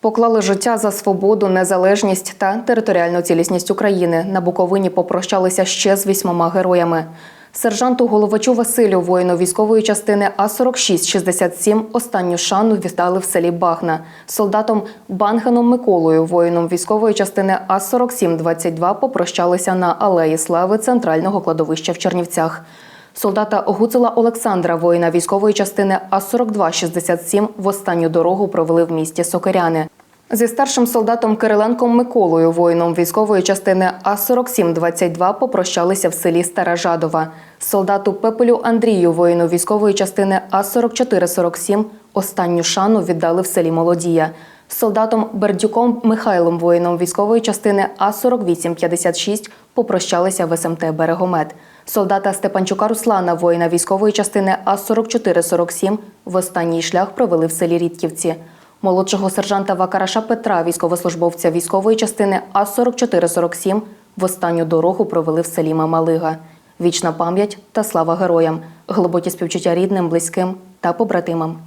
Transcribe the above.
Поклали життя за свободу, незалежність та територіальну цілісність України. На Буковині попрощалися ще з вісьмома героями. Сержанту Головачу Василю, воїну військової частини А-46-67, останню шану віддали в селі Багна. Солдатом Бангеном Миколою, воїном військової частини А-47-22, попрощалися на Алеї Слави центрального кладовища в Чернівцях. Солдата Гуцела Олександра, воїна військової частини А-42-67, в останню дорогу провели в місті Сокиряни. Зі старшим солдатом Кириленком Миколою, воїном військової частини А-47-22, попрощалися в селі Стара Жадова. Солдату Пепелю Андрію, воїну військової частини А-44-47, останню шану віддали в селі Молодія. Солдатом Бердюком Михайлом, воїном військової частини А-48-56, попрощалися в СМТ Берегомет. Солдата Степанчука Руслана, воїна військової частини А-44-47, в останній шлях провели в селі Рідківці. Молодшого сержанта Вакараша Петра, військовослужбовця військової частини А-44-47, в останню дорогу провели в селі Мамалига. Вічна пам'ять та слава героям, глибокі співчуття рідним, близьким та побратимам.